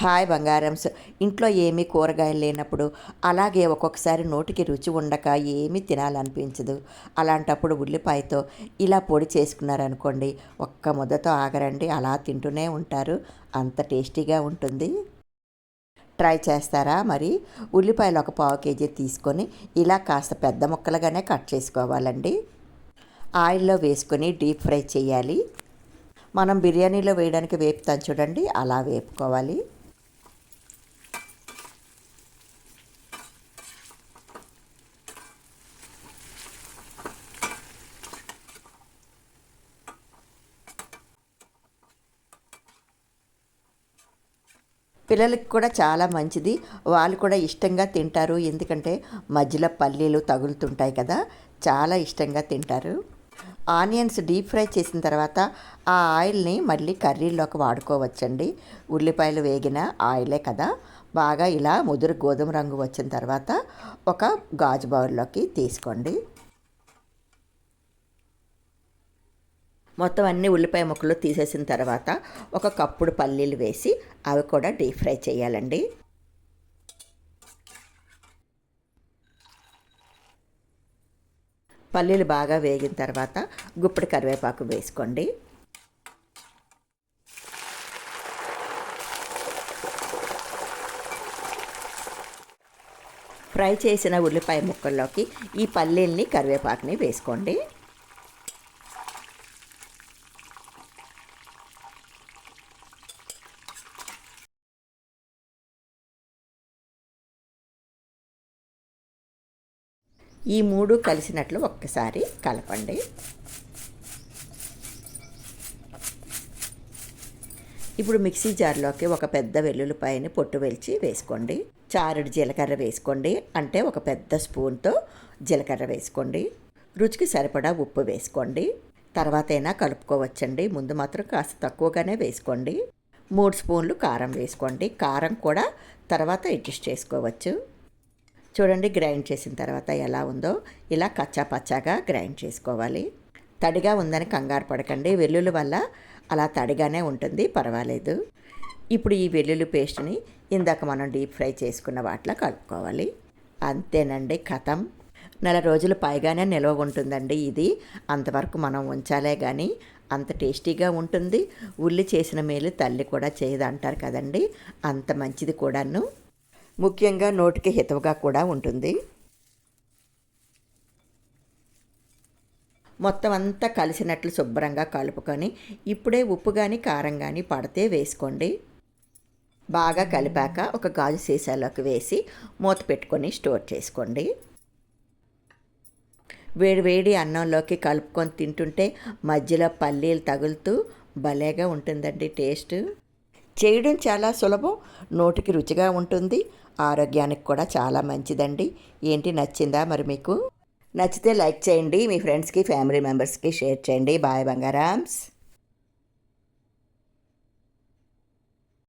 Hi బంగారమ్స్ ఇంట్లో ఏమీ కూరగాయలు లేనప్పుడు అలాగే ఒక్కొక్కసారి నోటికి రుచి ఉండక ఏమీ తినాలనిపించదు. అలాంటప్పుడు ఉల్లిపాయతో ఇలా పొడి చేసుకున్నారనుకోండి ఒక్క ముద్దతో ఆగరండి అలా తింటూనే ఉంటారు. అంత టేస్టీగా ఉంటుంది. ట్రై చేస్తారా మరి? ఉల్లిపాయలు ఒక పావు కేజీ తీసుకొని ఇలా కాస్త పెద్ద ముక్కలుగానే కట్ చేసుకోవాలండి. ఆయిల్లో వేసుకొని డీప్ ఫ్రై చేయాలి. మనం బిర్యానీలో వేయడానికి వేపుతాం చూడండి అలా వేపుకోవాలి. పిల్లలకి కూడా చాలా మంచిది. వాళ్ళు కూడా ఇష్టంగా తింటారు. ఎందుకంటే మధ్యలో పల్లీలు తగులుతుంటాయి కదా చాలా ఇష్టంగా తింటారు. ఆనియన్స్ డీప్ ఫ్రై చేసిన తర్వాత ఆ ఆయిల్ని మళ్ళీ కర్రీలోకి వాడుకోవచ్చండి. ఉల్లిపాయలు వేగిన ఆయిలే కదా. బాగా ఇలా ముదురు గోధుమ రంగు వచ్చిన తర్వాత ఒక గాజు బౌల్లోకి తీసుకోండి. మొత్తం అన్ని ఉల్లిపాయ ముక్కలు తీసేసిన తర్వాత ఒక కప్పుడు పల్లీలు వేసి అవి కూడా డీప్ ఫ్రై చేయాలండి. పల్లీలు బాగా వేగిన తర్వాత గుప్పిడి కరివేపాకు వేసుకోండి. ఫ్రై చేసిన ఉల్లిపాయ ముక్కల్లోకి ఈ పల్లీల్ని కరివేపాకుని వేసుకోండి. ఈ మూడు కలిసినట్లు ఒక్కసారి కలపండి. ఇప్పుడు మిక్సీ జార్లోకి ఒక పెద్ద వెల్లుల్లిపాయని పొట్టు వెలిచి వేసుకోండి. చారుడు జీలకర్ర వేసుకోండి. అంటే ఒక పెద్ద స్పూన్తో జీలకర్ర వేసుకోండి. రుచికి సరిపడా ఉప్పు వేసుకోండి. తర్వాత అయినా కలుపుకోవచ్చండి. ముందు మాత్రం కాస్త తక్కువగానే వేసుకోండి. మూడు స్పూన్లు కారం వేసుకోండి. కారం కూడా తర్వాత అడ్జస్ట్ చేసుకోవచ్చు. చూడండి గ్రైండ్ చేసిన తర్వాత ఎలా ఉందో. ఇలా కచ్చా పచ్చాగా గ్రైండ్ చేసుకోవాలి. తడిగా ఉందని కంగారు పడకండి. వెల్లుల్లి వల్ల అలా తడిగానే ఉంటుంది పర్వాలేదు. ఇప్పుడు ఈ వెల్లుల్లి పేస్ట్ని ఇందాక మనం డీప్ ఫ్రై చేసుకున్న వాటిలో కలుపుకోవాలి. అంతేనండి కథం. నెల రోజులు పైగానే నిల్వ ఉంటుందండి ఇది. అంతవరకు మనం ఉంచాలే కానీ అంత టేస్టీగా ఉంటుంది. ఉల్లి చేసిన మేలు తల్లి కూడా చేయదు అంటారు కదండి. అంత మంచిది కూడాను. ముఖ్యంగా నోటికి హితవుగా కూడా ఉంటుంది. మొత్తం అంతా కలిసినట్లు శుభ్రంగా కలుపుకొని ఇప్పుడే ఉప్పు కానీ కారం కానీ పడితే వేసుకోండి. బాగా కలిపాక ఒక గాజు సీసాలోకి వేసి మూత పెట్టుకొని స్టోర్ చేసుకోండి. వేడి వేడి అన్నంలోకి కలుపుకొని తింటుంటే మధ్యలో పల్లీలు తగులుతూ భలేగా ఉంటుందండి టేస్ట్. చేయడం చాలా సులభం. నోటికి రుచిగా ఉంటుంది. ఆరోగ్యానికి కూడా చాలా మంచిదండి. ఏంటి నచ్చిందా మరి మీకు? నచ్చితే లైక్ చేయండి. మీ ఫ్రెండ్స్కి ఫ్యామిలీ మెంబర్స్కి షేర్ చేయండి. బాయ్ బంగారామ్స్.